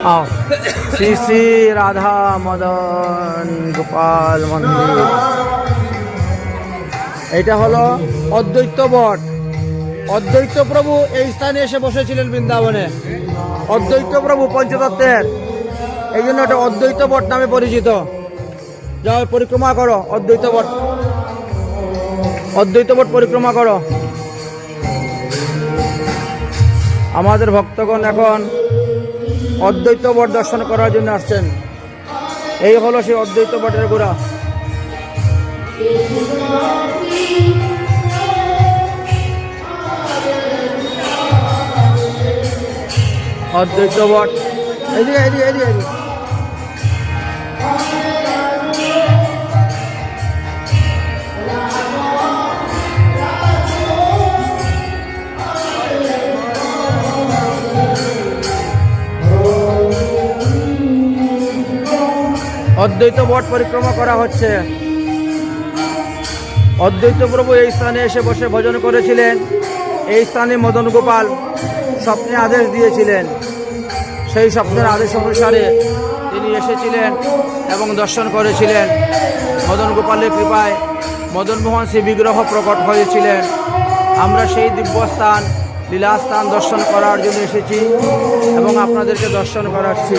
আও শ্রী শ্রী রাধা মদন গোপাল মন্দির এটা হলো অদ্বৈত বট। অদ্বৈত প্রভু এই স্থানে এসে বসেছিলেন বৃন্দাবনে। অদ্বৈত প্রভু পঞ্চতত্ত্বের। এই জন্য এটা অদ্বৈত বট নামে পরিচিত। যাও, পরিক্রমা করো, অদ্বৈত বট। অদ্বৈত বট পরিক্রমা করো। আমাদের ভক্তগণ এখন অদ্বৈত বট দর্শন করার জন্য আসছেন। এই হলো সেই অদ্বৈত বটের গোড়া। অদ্বৈত বট এদিকে এদিকে এদিকে এদিকে। অদ্বৈত বট পরিক্রমা করা হচ্ছে। অদ্বৈত প্রভু এই স্থানে এসে বসে ভজন করেছিলেন। এই স্থানে মদন গোপাল স্বপ্নে আদেশ দিয়েছিলেন। সেই স্বপ্নের আদেশ অনুসারে তিনি এসেছিলেন এবং দর্শন করেছিলেন। মদন গোপালের কৃপায় মদনমোহন শ্রী বিগ্রহ প্রকট হয়েছিলেন। আমরা সেই দিব্যস্থান, লীলাস্থান দর্শন করার জন্য এসেছি এবং আপনাদেরকে দর্শন করাচ্ছি।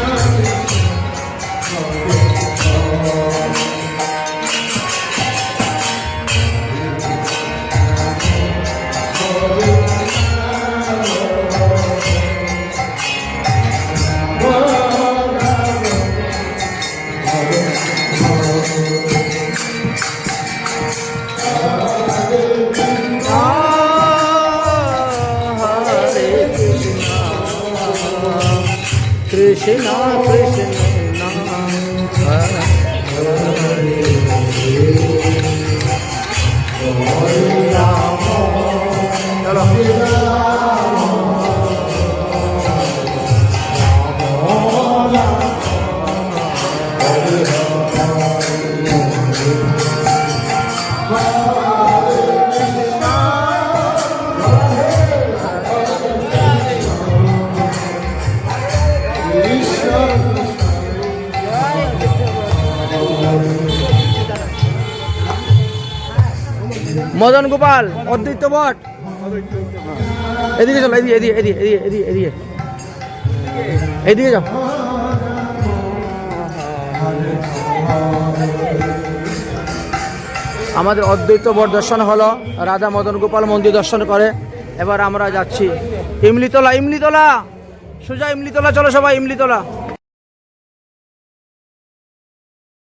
Sure. કૃષ્ણ કૃષ્ણ નામ ચલો মদন গোপাল, অদ্বৈত বট। এদিকে চলো, এদিকে এদিকে এদিকে এদিকে এদিকে এদিকে। এদিকে যাও। আমাদের অদ্বৈত বট দর্শন হলো রাধা মদন গোপাল মন্দির দর্শন করে। এবার আমরা যাচ্ছি। ইমলিতলা ইমলিতলা! সোজা ইমলিতলা, চলো সবাই, ইমলিতলা।